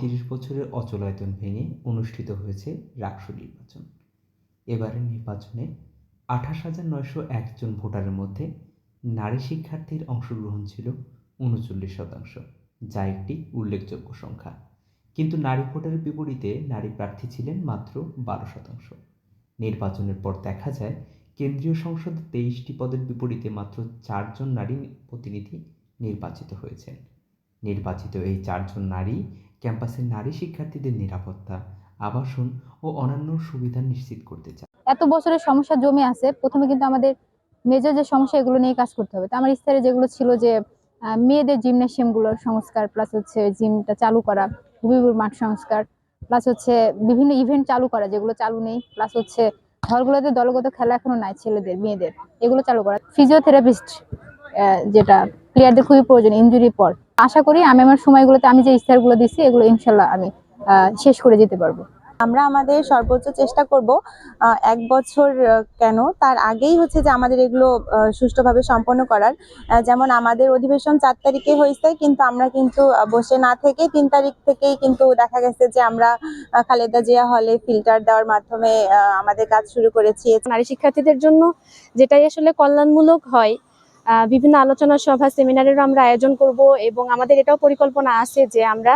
পঁয়ত্রিশ বছরের অচলায়তন ভেঙে অনুষ্ঠিত হয়েছে রাকসু নির্বাচন। এবারের নির্বাচনে আঠাশ হাজার নয়শো একজন ভোটারের মধ্যে নারী শিক্ষার্থীর অংশগ্রহণ ছিল উনচল্লিশ শতাংশ, যা একটি উল্লেখযোগ্য সংখ্যা। কিন্তু নারী ভোটারের বিপরীতে নারী প্রার্থী ছিলেন মাত্র বারো শতাংশ। নির্বাচনের পর দেখা যায়, কেন্দ্রীয় সংসদে তেইশটি পদের বিপরীতে মাত্র চারজন নারী প্রতিনিধি নির্বাচিত হয়েছেন। নির্বাচিত এই চারজন নারী ক্যাম্পাসের নারী শিক্ষার্থীদের নিরাপত্তা, আবাসন ও অন্যান্য সুবিধা নিশ্চিত করতে চান এত বছরের সমস্যা জমে আছে, প্রথমে কিন্তু আমাদের মেজর যে সমস্যা, এগুলো নিয়ে কাজ করতে হবে। তো আমার ইস্তারে যেগুলো ছিল যে মেয়েদের জিমনেশিয়ামগুলোর সংস্কার প্লাস হচ্ছে জিমটা চালু করা ভূমিপুর মাঠ সংস্কার প্লাস হচ্ছে বিভিন্ন ইভেন্ট চালু করা, যেগুলো চালু নেই প্লাস হচ্ছে হলগুলোতে দলগত খেলা এখনও নাই, ছেলেদের, মেয়েদের, এগুলো চালু করা। ফিজিওথেরাপিস্ট যেটা প্লেয়ারদের খুবই প্রয়োজন ইনজুরির পর। আশা করি আমি আমার সময়গুলোতে আমি যে ইস্তারগুলো দিচ্ছি এগুলো ইনশাল্লাহ আমি আহ, শেষ করে যেতে পারব। আমরা আমাদের সর্বোচ্চ চেষ্টা করব এক বছর কেন? তার আগেই হচ্ছে যে আমাদের এগুলো সুষ্ঠুভাবে সম্পন্ন করার। যেমন আমাদের অধিবেশন চার তারিখে হয়েছে কিন্তু আমরা কিন্তু বসে না থেকে তিন তারিখ থেকেই কিন্তু দেখা গেছে যে আমরা খালেদা জিয়া হলে ফিল্টার দেওয়ার মাধ্যমে আহ, আমাদের কাজ শুরু করেছি। নারী শিক্ষার্থীদের জন্য যেটাই আসলে কল্যাণমূলক হয় বিভিন্ন আলোচনা সভা সেমিনারেরও আমরা আয়োজন করব এবং আমাদের এটাও পরিকল্পনা আছে যে আমরা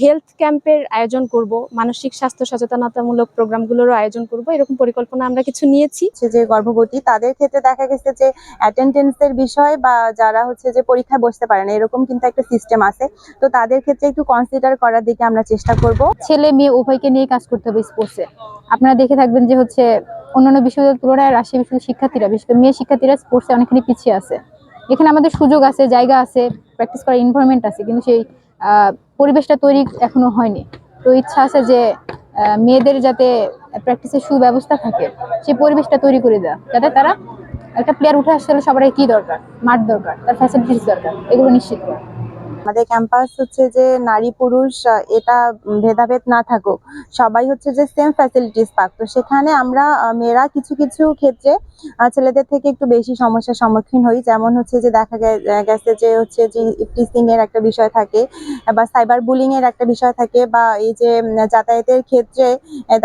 হেলথ ক্যাম্পের আয়োজন করব মানসিক স্বাস্থ্য সচেতনতামূলক প্রোগ্রামগুলোরও আয়োজন করব এরকম পরিকল্পনা আমরা কিছু নিয়েছি। যে গর্ভবতী তাদের ক্ষেত্রে দেখা গেছে যে অ্যাটেন্ডেন্সের বিষয় বা যারা হচ্ছে যে পরীক্ষায় বসতে পারে না এরকম কিন্তু একটা সিস্টেম আছে। তো তাদের ক্ষেত্রে একটু কনসিডার করার দিকে আমরা চেষ্টা করব। ছেলে মেয়ে উভয়কে নিয়ে কাজ করতে হবে স্পোর্টসে আপনারা দেখে থাকবেন যে হচ্ছে অন্যান্য বিশ্ববিদ্যালয়ের তুলনায় রাজশাহী বিশ্ববিদ্যালয়ের শিক্ষার্থীরা বিশেষ করে মেয়ে শিক্ষার্থীরা স্পোর্টসে অনেকখানি পিছিয়ে আছে। এখানে আমাদের সুযোগ আছে, জায়গা আছে প্র্যাকটিস করার এনভায়রনমেন্ট আছে, কিন্তু সেই পরিবেশটা তৈরি এখনও হয়নি। তো ইচ্ছা আছে যে মেয়েদের যাতে প্র্যাকটিসের সুব্যবস্থা থাকে, সেই পরিবেশটা তৈরি করে দেওয়া, যাতে তারা একটা প্লেয়ার উঠে আসতে হলে সবার কি দরকার? মাঠ দরকার, তার ফ্যাসিলিটিস দরকার, এগুলো নিশ্চিত করা। আমাদের ক্যাম্পাস হচ্ছে যে নারী, পুরুষ এটা ভেদাভেদ না থাকুক। সবাই হচ্ছে যে সেম ফ্যাসিলিটিস পাক। তো সেখানে আমরা মেয়েরা কিছু কিছু ক্ষেত্রে ছেলেদের থেকে একটু বেশি সমস্যার সম্মুখীন হই। যেমন হচ্ছে যে দেখা গেছে যে হচ্ছে যে টিচিং এর একটা বিষয় থাকে, বা সাইবার বুলিং এর একটা বিষয় থাকে, বা এই যে যাতায়াতের ক্ষেত্রে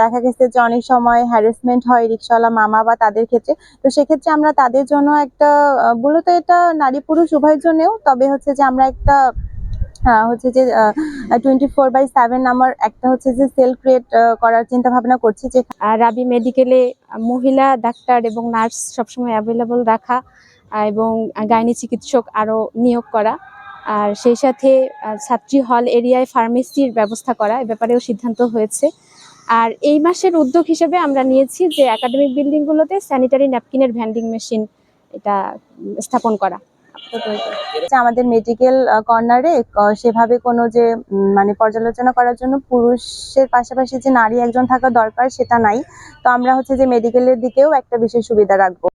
দেখা গেছে যে অনেক সময় হ্যারাসমেন্ট হয় রিক্সাওয়ালা মামা বা তাদের ক্ষেত্রে। তো সেক্ষেত্রে আমরা তাদের জন্য একটা মূলত এটা নারী, পুরুষ উভয়ের জন্যও, তবে হচ্ছে যে আমরা একটা হচ্ছে যে টোয়েন্টি ফোর বাই সেভেন আমার একটা হচ্ছে যে সেল ক্রিয়েট করার চিন্তা ভাবনা করছি যে রাবি মেডিকেলে মহিলা ডাক্তার এবং নার্স সবসময় অ্যাভেলেবল রাখা এবং গাইনি চিকিৎসক আরও নিয়োগ করা। আর সেই সাথে ছাত্রী হল এরিয়ায় ফার্মেসির ব্যবস্থা করা, এ ব্যাপারেও সিদ্ধান্ত হয়েছে। আর এই মাসের উদ্যোগ হিসেবে আমরা নিয়েছি যে একাডেমিক বিল্ডিংগুলোতে স্যানিটারি ন্যাপকিনের ভ্যান্ডিং মেশিন এটা স্থাপন করা। আমাদের মেডিকেল কর্নারে সেভাবে কোনো যে মানে পর্যালোচনা করার জন্য পুরুষের পাশাপাশি যে নারী একজন থাকা দরকার, সেটা নাই। তো আমরা হচ্ছে যে মেডিকেলের দিকেও একটা বিশেষ সুবিধা রাখব।